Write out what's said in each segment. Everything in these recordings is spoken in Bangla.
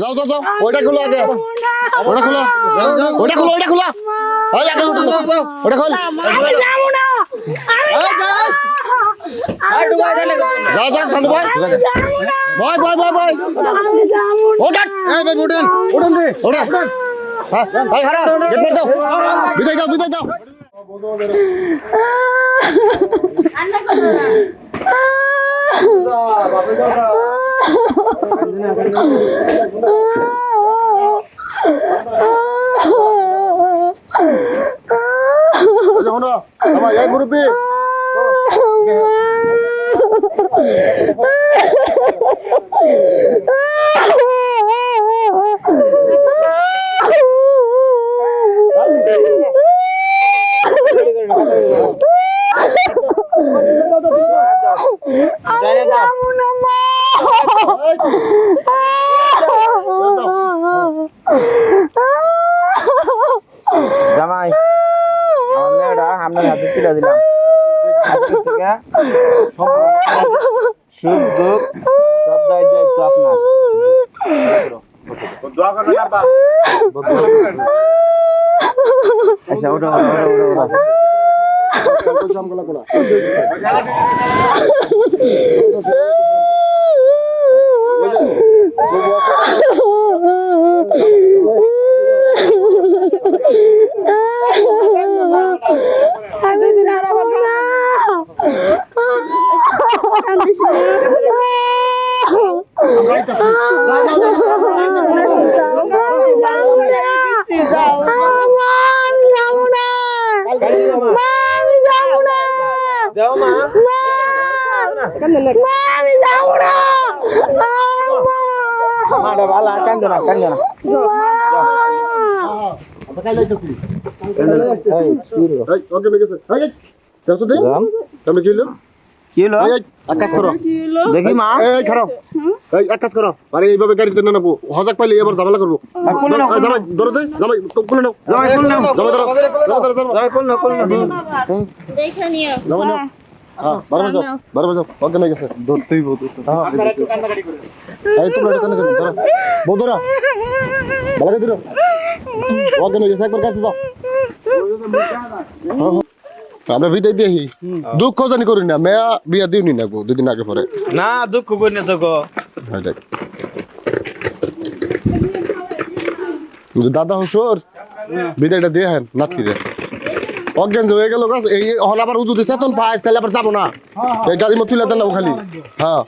যাও যাও যাও ওইটা খুলো আগে। ওটা খুলো। ওটা খুলো ওটা খুলো। ওই আগে ওটা খুলো ওটা খোল। আমি যাব না আমি যা যা সানু ভাই। ভাই ভাই ভাই ভাই। আমি যাব না। ওটা এই ভাই উঠেন উঠেন রে। ওটা হ্যাঁ ভাই হারা গেট মার দাও। বিদায় দাও বিদায় দাও। যখন আমার এই মুরব্বী আমি আপনার দিলাম আচ্ছা ওটা আমি যাব না কান্দিস যাও মা আমি যাব না কি হলো কি হলো আকাশ করো দেখি মা এই খারাপ এই আকাশ করো আরে এইভাবে গাড়িতে না নেব হজাক পাইলে এবার ঝামেলা করব নাও, জামাই ধরো দে জামাই কোলে নাও জামাই কোলে নাও। জামাই ধরো জামাই ধরো জামাই যাই কোল না কোল না দেখে নিও জামাই নাও হ্যাঁ হ্যাঁ ধরো আমরা বিদায় দিয়ে দুঃখ জানি করি না মেয়া বিয়া দিওনি না গো দুদিন আগে পরে। না দুঃখ করি না তো গো। হয় দাদা হসুর বিদায়টা দিয়ে হেন নাতিরে অজ্ঞান যে হয়ে গেল গাছ এই হল আবার উজু দিছে তখন পাই তাহলে আবার যাব না। এই গাড়ি মতো তুলে দেন খালি। হ্যাঁ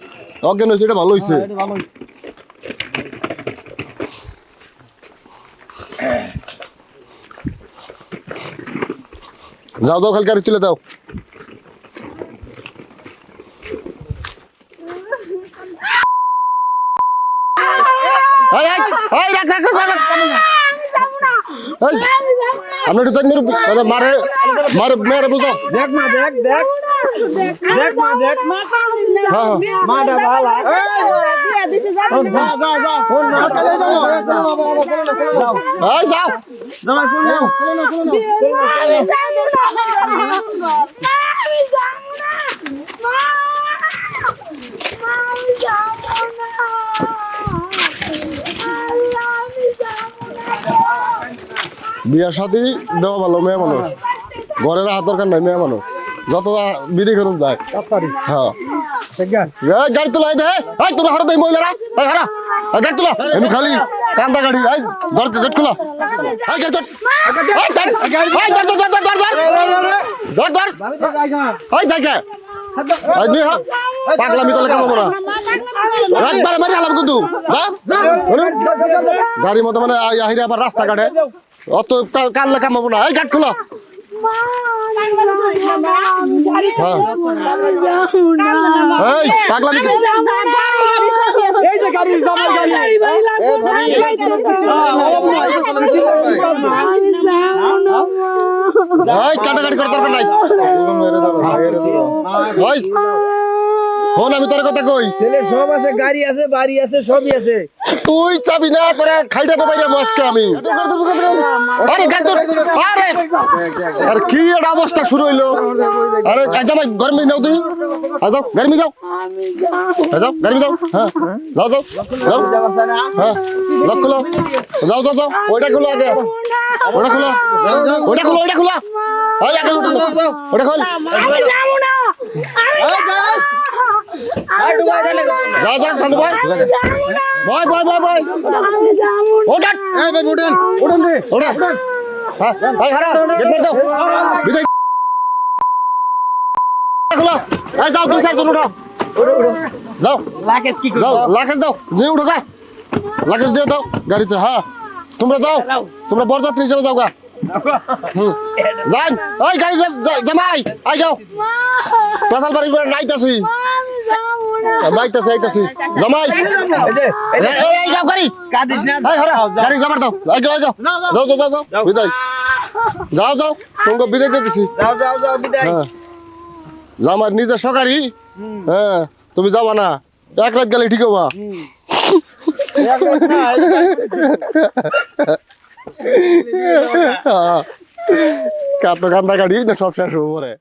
অজ্ঞান হয়েছে এটা ভালো হয়েছে যাও যাও খালি গাড়ি তুলে দাও। আমরা একটু জানি মারে মারে মেরে বুঝো। দেখ মা দেখ দেখ। দেখ মা দেখ মা। হ্যাঁ হ্যাঁ মাটা ভালো যা যা যা ফোন না কালে যাও। এই যাও। জামাই কোল নাও আমি যাব না। আমি যাব না আমি যাব না। আমি যাব না বিয়া শাদি দেওয়া ভালো মেয়ে মানুষ। ঘরের হাত দরকার নাই মেয়ে মানুষ। যত বিধি করুন যায় হ্যাঁ। গাড়ি তোলা দে এই তোরা হারা দেই মহিলারা। এই হারা গাড়ি তোলা। এমনি খালি কান্দা গাড়ি এই ঘর গেট খোলা। এই গাড়ি ধর এই ধর এই ধর ধর ধর ধর। ধর ধর। এই জায়গা নি হ্যাঁ পাগলামি করলে কামাবো না একবারে মারি হালাম কিন্তু। যা। গাড়ির মতো মানে আহিরে আবার রাস্তা কাটে অত কানলে কামাবো না। এই গাট খোলা। আমি তোর কথা কই। ছেলে সব আছে গাড়ি আছে বাড়ি আছে সবই আছে। তুই চাবি না তোরা খাইটাতে পারি আজকে আমি। আরে গাড়ি তোর আরে! আরে কি একটা অবস্থা শুরু হইল? আরে আচ্ছা ভাই গরমি নাও তুই আ যাও গরমি যাও। যাও গরমি যাও। হ্যাঁ যাও যাও যাও। হ্যাঁ লক খুলো। যাও যাও যাও। ওইটা খুলো আগে। ওটা খুলো। ওটা খুলো ওটা খুলো। ওই আগে ওটা খুলো। ওটা খোল আমি যাব না। আমি যা যা সামনে ভাই। ভাই ভাই ভাই ভাই। ওটা এই ভাই উঠেন উঠেন রে। ওটা হ্যাঁ ভাই হারা। গেট মার দাও। বিদায়। খুলো। এই যাও দুই চার জন উঠো যাও। লাকেশ কি যাও লাকেশ দাও। যে উঠো গা। লাকেশ দিয়ে দাও গাড়িতে হ্যাঁ। তোমরা যাও। তোমরা বরযাত্রী হিসেবে যাও গা। যান। ওই গাড়ি যা- যা- জামাই আই যাও। পেশাল বাড়ি করে নাইতাছি নাইতাছি আইতাছি জামাই। এই এই এই, এই যাও গাড়ি। কাদিস না এই হারা গাড়ি যাবার দাও। আই যাও যাও। যাও যাও যাও বিদায়। যাও যাও। তোমাকে বিদায় দিতেছি যাও যাও যাও বিদায়। হ্যাঁ। জামার নিজের সকারি। হ্যাঁ তুমি যাবা না। এক রাত গেলে ঠিক হবা। কাতো কান্দা গাড়ি না সব শেষ হব পরে।